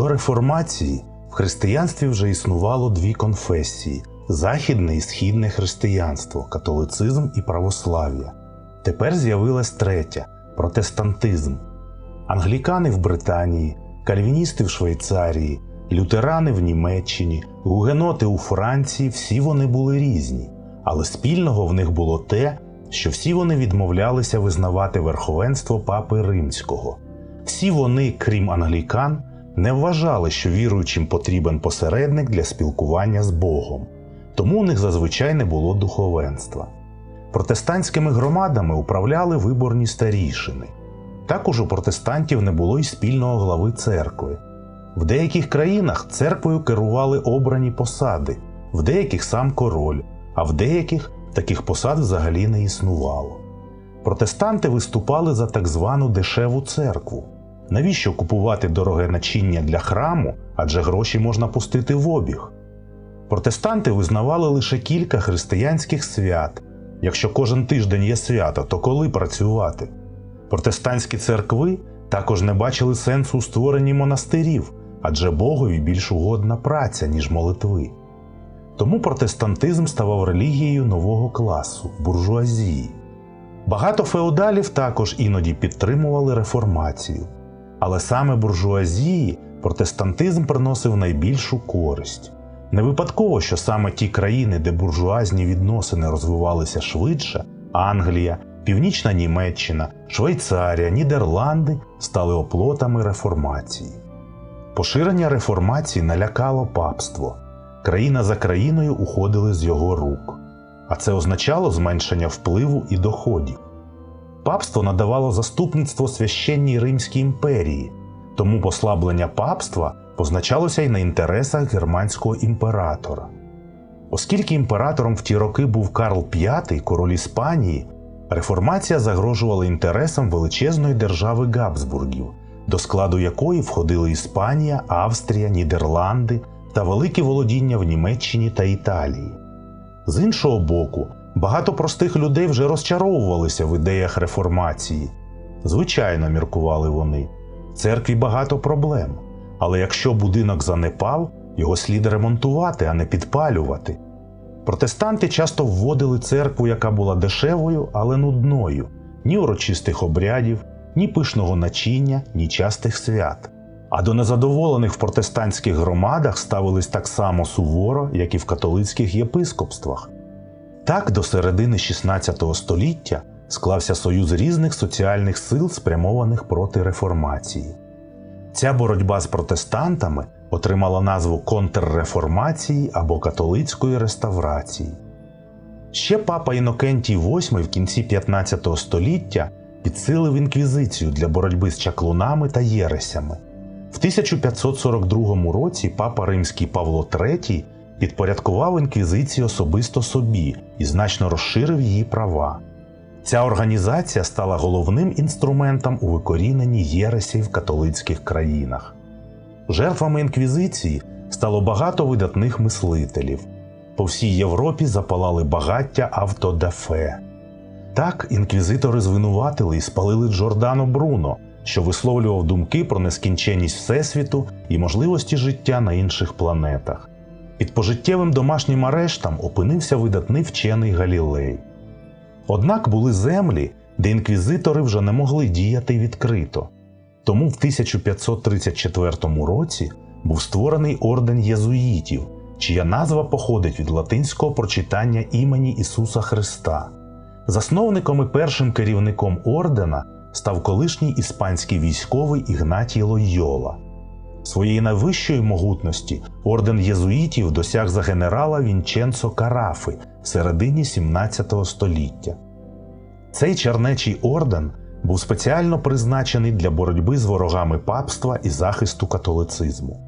До реформації в християнстві вже існувало дві конфесії західне і східне християнство, католицизм і православ'я. Тепер з'явилась третя протестантизм. Англікани в Британії, кальвіністи в Швейцарії, лютерани в Німеччині, гугеноти у Франції всі вони були різні, але спільного в них було те, що всі вони відмовлялися визнавати верховенство Папи Римського. Всі вони, крім англікан, не вважали, що віруючим потрібен посередник для спілкування з Богом, тому у них зазвичай не було духовенства. Протестантськими громадами управляли виборні старішини. Також у протестантів не було й спільного глави церкви. В деяких країнах церквою керували обрані посади, в деяких сам король, а в деяких таких посад взагалі не існувало. Протестанти виступали за так звану дешеву церкву. Навіщо купувати дороге начиння для храму, адже гроші можна пустити в обіг? Протестанти визнавали лише кілька християнських свят. Якщо кожен тиждень є свято, то коли працювати? Протестантські церкви також не бачили сенсу у створенні монастирів, адже Богові більш угодна праця, ніж молитви. Тому протестантизм ставав релігією нового класу буржуазії. Багато феодалів також іноді підтримували реформацію. Але саме буржуазії протестантизм приносив найбільшу користь. Не випадково, що саме ті країни, де буржуазні відносини розвивалися швидше Англія, Північна Німеччина, Швейцарія, Нідерланди стали оплотами реформації. Поширення реформації налякало папство. Країна за країною уходили з його рук, а це означало зменшення впливу і доходів. Папство надавало заступництво священній Римській імперії, тому послаблення папства позначалося й на інтересах германського імператора. Оскільки імператором в ті роки був Карл V, король Іспанії, реформація загрожувала інтересам величезної держави Габсбургів, до складу якої входили Іспанія, Австрія, Нідерланди та великі володіння в Німеччині та Італії. З іншого боку, багато простих людей вже розчаровувалися в ідеях реформації. Звичайно, міркували вони, в церкві багато проблем. Але якщо будинок занепав, його слід ремонтувати, а не підпалювати. Протестанти часто вводили церкву, яка була дешевою, але нудною, ні урочистих обрядів, ні пишного начиння, ні частих свят. А до незадоволених в протестантських громадах ставились так само суворо, як і в католицьких єпископствах. Так до середини XVI століття склався союз різних соціальних сил, спрямованих проти реформації. Ця боротьба з протестантами отримала назву контрреформації або католицької реставрації. Ще папа Інокентій VIII в кінці 15 століття підсилив інквізицію для боротьби з чаклунами та єресями. В 1542 році папа Римський Павло III підпорядкував інквізицію особисто собі і значно розширив її права. Ця організація стала головним інструментом у викоріненні єресів в католицьких країнах. Жертвами інквізиції стало багато видатних мислителів. По всій Європі запалали багаття автодафе. Так інквізитори звинуватили і спалили Джордано Бруно, що висловлював думки про нескінченність Всесвіту і можливості життя на інших планетах. Під пожиттєвим домашнім арештом опинився видатний вчений Галілей. Однак були землі, де інквізитори вже не могли діяти відкрито. Тому в 1534 році був створений орден єзуїтів, чия назва походить від латинського прочитання імені Ісуса Христа. Засновником і першим керівником ордена став колишній іспанський військовий Ігнатій Лойола. Своєї найвищої могутності орден єзуїтів досяг за генерала Вінченцо Карафи в середині 17 століття. Цей чернечий орден був спеціально призначений для боротьби з ворогами папства і захисту католицизму.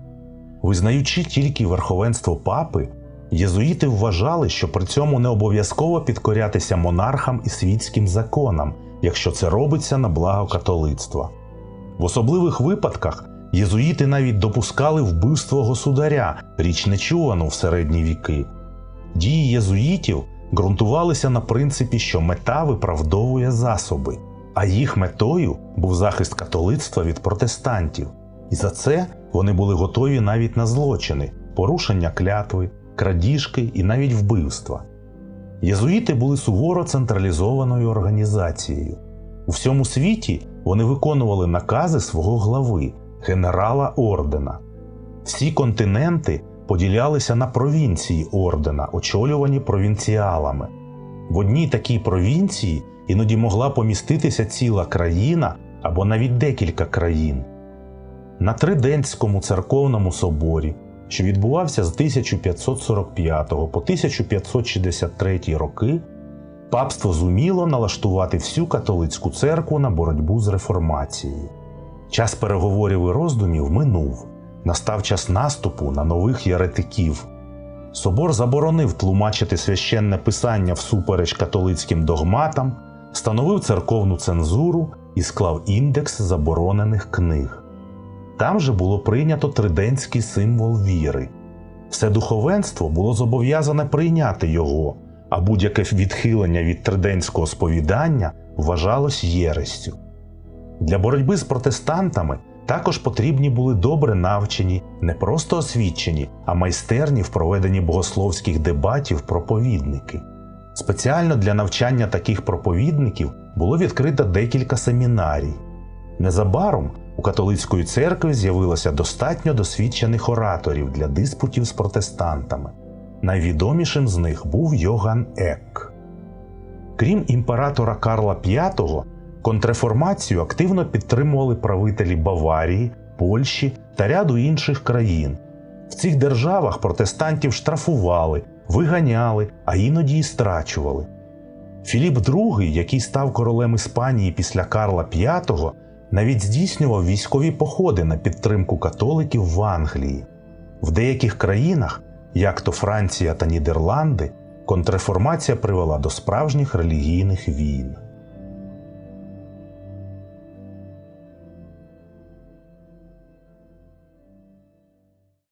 Визнаючи тільки верховенство папи, єзуїти вважали, що при цьому не обов'язково підкорятися монархам і світським законам, якщо це робиться на благо католицтва. В особливих випадках єзуїти навіть допускали вбивство государя, річ нечувану в середні віки. Дії єзуїтів ґрунтувалися на принципі, що мета виправдовує засоби, а їх метою був захист католицтва від протестантів. І за це Вони були готові навіть на злочини, порушення клятви, крадіжки і навіть вбивства. Єзуїти були суворо централізованою організацією. У всьому світі вони виконували накази свого глави, генерала ордена. Всі континенти поділялися на провінції ордена, очолювані провінціалами. В одній такій провінції іноді могла поміститися ціла країна або навіть декілька країн. На Триденському церковному соборі, що відбувався з 1545 по 1563 роки, папство зуміло налаштувати всю католицьку церкву на боротьбу з реформацією. Час переговорів і роздумів минув, настав час наступу на нових єретиків. Собор заборонив тлумачити священне писання всупереч католицьким догматам, встановив церковну цензуру і склав індекс заборонених книг. Там же було прийнято триденський символ віри. Все духовенство було зобов'язане прийняти його, а будь-яке відхилення від триденського сповідання вважалось єрестю. Для боротьби з протестантами також потрібні були добре навчені, не просто освічені, а майстерні в проведенні богословських дебатів проповідники. Спеціально для навчання таких проповідників було відкрито декілька семінарій. Незабаром у католицької церкви з'явилося достатньо досвідчених ораторів для диспутів з протестантами. Найвідомішим з них був Йоган Ек. Крім імператора Карла V, контрреформацію активно підтримували правителі Баварії, Польщі та ряду інших країн. В цих державах протестантів штрафували, виганяли, а іноді й страчували. Філіп II, який став королем Іспанії після Карла V, навіть здійснював військові походи на підтримку католиків в Англії. В деяких країнах, як то Франція та Нідерланди, контрреформація привела до справжніх релігійних війн.